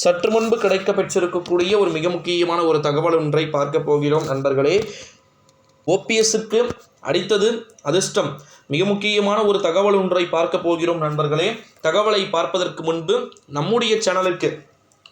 சற்று முன்பு கிடைக்க பெற்றிருக்கக்கூடிய ஒரு மிக முக்கியமான ஒரு தகவல் ஒன்றை பார்க்க போகிறோம் நண்பர்களே. ஓபிஎஸ்க்கு அடித்தது அதிர்ஷ்டம். மிக முக்கியமான ஒரு தகவல் ஒன்றை பார்க்க போகிறோம் நண்பர்களே. தகவலை பார்ப்பதற்கு முன்பு நம்முடைய சேனலுக்கு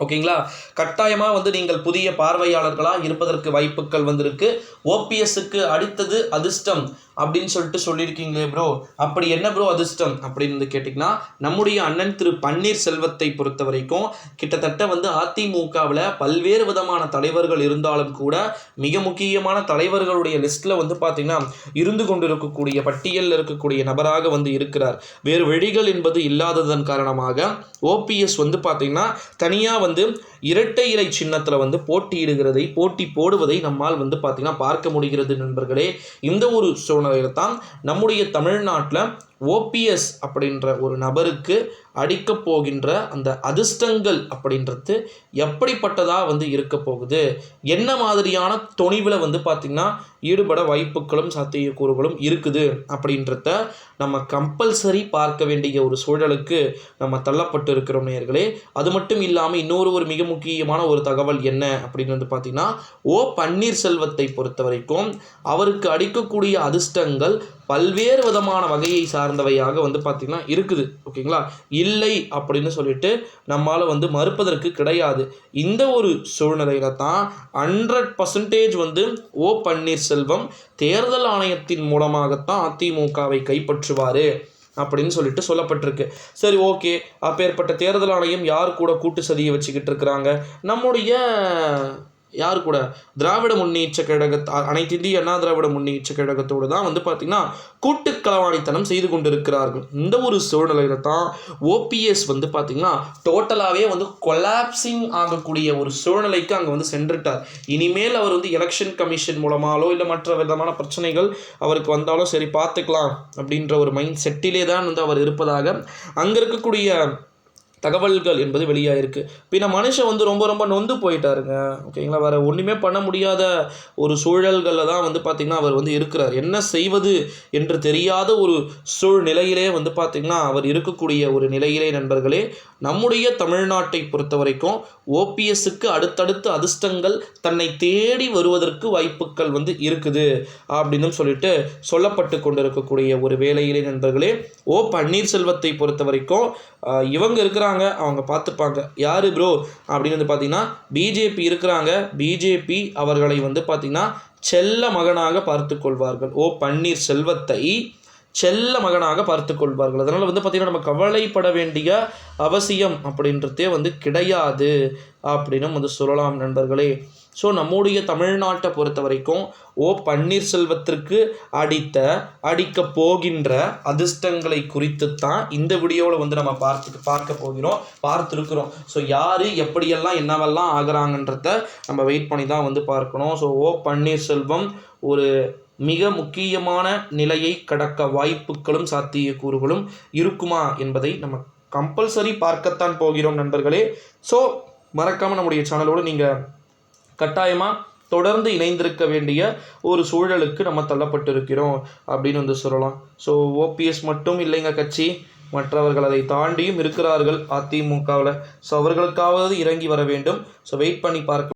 ஓகேங்களா? கட்டாயமாக வந்து நீங்கள் புதிய பார்வையாளர்களாக இருப்பதற்கு வாய்ப்புகள் வந்திருக்கு. ஓபிஎஸ்க்கு அடித்தது அதிர்ஷ்டம். அப்படின்னு சொல்லிட்டு சொல்லியிருக்கீங்களே ப்ரோ அப்படி என்ன ப்ரோ அதிர்ஷ்டம் அப்படின்னு வந்து கேட்டிங்கன்னா நம்முடைய அண்ணன் திரு பன்னீர் செல்வத்தை பொறுத்த வரைக்கும் கிட்டத்தட்ட வந்து அதிமுகவில் பல்வேறு விதமான தலைவர்கள் இருந்தாலும் கூட மிக முக்கியமான தலைவர்களுடைய லிஸ்ட்டில் வந்து பார்த்திங்கன்னா இருந்து கொண்டிருக்கக்கூடிய பட்டியலில் இருக்கக்கூடிய நபராக வந்து இருக்கிறார். வேறு வழிகள் என்பது இல்லாததன் காரணமாக ஓபிஎஸ் வந்து பார்த்திங்கன்னா தனியாக வந்து இரட்டை இலை சின்னத்தில் வந்து போட்டியிடுகிறதை போட்டி போடுவதை நம்மால் வந்து பார்த்திங்கன்னா பார்க்க முடிகிறது நண்பர்களே. இந்த ஒரு சூழ்நிலையில தான் நம்முடைய தமிழ்நாட்டில் ஓபிஎஸ் அப்படின்ற ஒரு நபருக்கு அடிக்கப் போகின்ற அந்த அதிர்ஷ்டங்கள் அப்படின்றது எப்படிப்பட்டதாக வந்து இருக்க போகுது? என்ன மாதிரியான துணிவில் வந்து பார்த்திங்கன்னா ஈடுபட வாய்ப்புகளும் சாத்தியக்கூறுகளும் இருக்குது அப்படின்றத நம்ம கம்பல்சரி பார்க்க வேண்டிய ஒரு சூழலுக்கு நம்ம தள்ளப்பட்டு இருக்கிறோம் நேர்களே அது மட்டும் இல்லாமல் இன்னொரு ஒரு மிக முக்கியமான ஒரு தகவல் என்ன அப்படின்னு வந்து பார்த்திங்கன்னா ஓ பன்னீர்செல்வத்தை பொறுத்த வரைக்கும் அவருக்கு அடிக்கக்கூடிய அதிர்ஷ்டங்கள் பல்வேறு விதமான வகையை சார்ந்தவையாக வந்து பார்த்திங்கன்னா இருக்குது ஓகேங்களா? இல்லை அப்படின்னு சொல்லிட்டு நம்மால் வந்து மறுப்பதற்கு கிடையாது. இந்த ஒரு சூழ்நிலையில தான் ஹண்ட்ரட் பர்சன்டேஜ் வந்து ஓ பன்னீர்செல்வம் தேர்தல் ஆணையத்தின் மூலமாகத்தான் அதிமுகவை கைப்பற்றுவார் அப்படின்னு சொல்லிட்டு சொல்லப்பட்டிருக்கு. சரி ஓகே. அப்பேற்பட்ட தேர்தல் ஆணையம் யார் கூட கூட்டு சதியை வச்சுக்கிட்டு இருக்கிறாங்க? நம்முடைய யார் கூட? திராவிட முன்னேற்ற கழக அனைத்து இந்திய அண்ணா திராவிட முன்னேற்ற கழகத்தோடு தான் வந்து பார்த்திங்கன்னா கூட்டு களவாணித்தனம் செய்து கொண்டிருக்கிறார்கள். இந்த ஒரு சூழ்நிலையில தான் ஓபிஎஸ் வந்து பார்த்திங்கன்னா டோட்டலாகவே வந்து கொலாப்சிங் ஆகக்கூடிய ஒரு சூழ்நிலைக்கு அங்கே வந்து சென்றுட்டார். இனிமேல் அவர் வந்து எலெக்ஷன் கமிஷன் மூலமாலோ இல்லை மற்ற விதமான பிரச்சனைகள் அவருக்கு வந்தாலும் சரி பார்த்துக்கலாம் அப்படின்ற ஒரு மைண்ட் செட்டிலே தான் வந்து அவர் இருப்பதாக அங்கே இருக்கக்கூடிய தகவல்கள் என்பது வெளியாயிருக்கு. பின்ன மனுஷன் வந்து ரொம்ப ரொம்ப நொந்து போயிட்டாருங்க. ஓகேங்களா வேறு ஒன்றுமே பண்ண முடியாத ஒரு சூழல்களில் தான் வந்து பார்த்திங்கன்னா அவர் வந்து இருக்கிறார். என்ன செய்வது என்று தெரியாத ஒரு சூழ்நிலையிலே வந்து பார்த்திங்கன்னா அவர் இருக்கக்கூடிய ஒரு நிலையிலே நண்பர்களே நம்முடைய தமிழ்நாட்டை பொறுத்த வரைக்கும் ஓபிஎஸ்க்கு அடுத்தடுத்து அதிர்ஷ்டங்கள் தன்னை தேடி வருவதற்கு வாய்ப்புகள் வந்து இருக்குது அப்படின்னு சொல்லிட்டு சொல்லப்பட்டு கொண்டிருக்கக்கூடிய ஒரு வேலையிலே நண்பர்களே ஓ பன்னீர்செல்வத்தை பொறுத்த வரைக்கும் இவங்க இருக்கிறாங்க. இருக்கிறாங்க அவங்க பார்த்துப்பாங்க. யார் ப்ரோ அப்படின்னு வந்து பார்த்தீங்கன்னா பிஜேபி இருக்கிறாங்க. பிஜேபி அவர்களை வந்து பார்த்திங்கன்னா செல்ல மகனாக பார்த்து கொள்வார்கள். ஓ பன்னீர் செல்வத்தை செல்ல மகனாக பார்த்து கொள்வார்கள். அதனால் வந்து பார்த்திங்கன்னா நம்ம கவலைப்பட வேண்டிய அவசியம் அப்படின்றதே வந்து கிடையாது அப்படின்னு வந்து சொல்லலாம் நண்பர்களே. ஸோ நம்முடைய தமிழ்நாட்டை பொறுத்த வரைக்கும் ஓ பன்னீர்செல்வத்திற்கு அடித்த அடிக்க போகின்ற அதிர்ஷ்டங்களை குறித்து தான் இந்த வீடியோவில் வந்து நம்ம பார்த்து பார்க்க போகிறோம் பார்த்துருக்குறோம். ஸோ யார் எப்படியெல்லாம் என்னவெல்லாம் ஆகிறாங்கன்றத நம்ம வெயிட் பண்ணி தான் வந்து பார்க்கணும். ஸோ ஓ பன்னீர்செல்வம் ஒரு மிக முக்கியமான நிலையை கடக்க வாய்ப்புகளும் சாத்தியக்கூறுகளும் இருக்குமா என்பதை நம்ம கம்பல்சரி பார்க்கத்தான் போகிறோம் நண்பர்களே. ஸோ மறக்காமல் நம்முடைய சேனலோடு நீங்கள் கட்டாயமாக தொடர்ந்து இணைந்திருக்க வேண்டிய ஒரு சூழலுக்கு நம்ம தள்ளப்பட்டிருக்கிறோம் அப்படின்னு வந்து சொல்லலாம். ஸோ ஓபிஎஸ் மட்டும் இல்லைங்க கட்சி. மற்றவர்கள் அதை தாண்டியும் இருக்கிறார்கள். அதிமுகவில். ஸோ அவர்களுக்காவது இறங்கி வர வேண்டும். ஸோ வெயிட் பண்ணி பார்க்க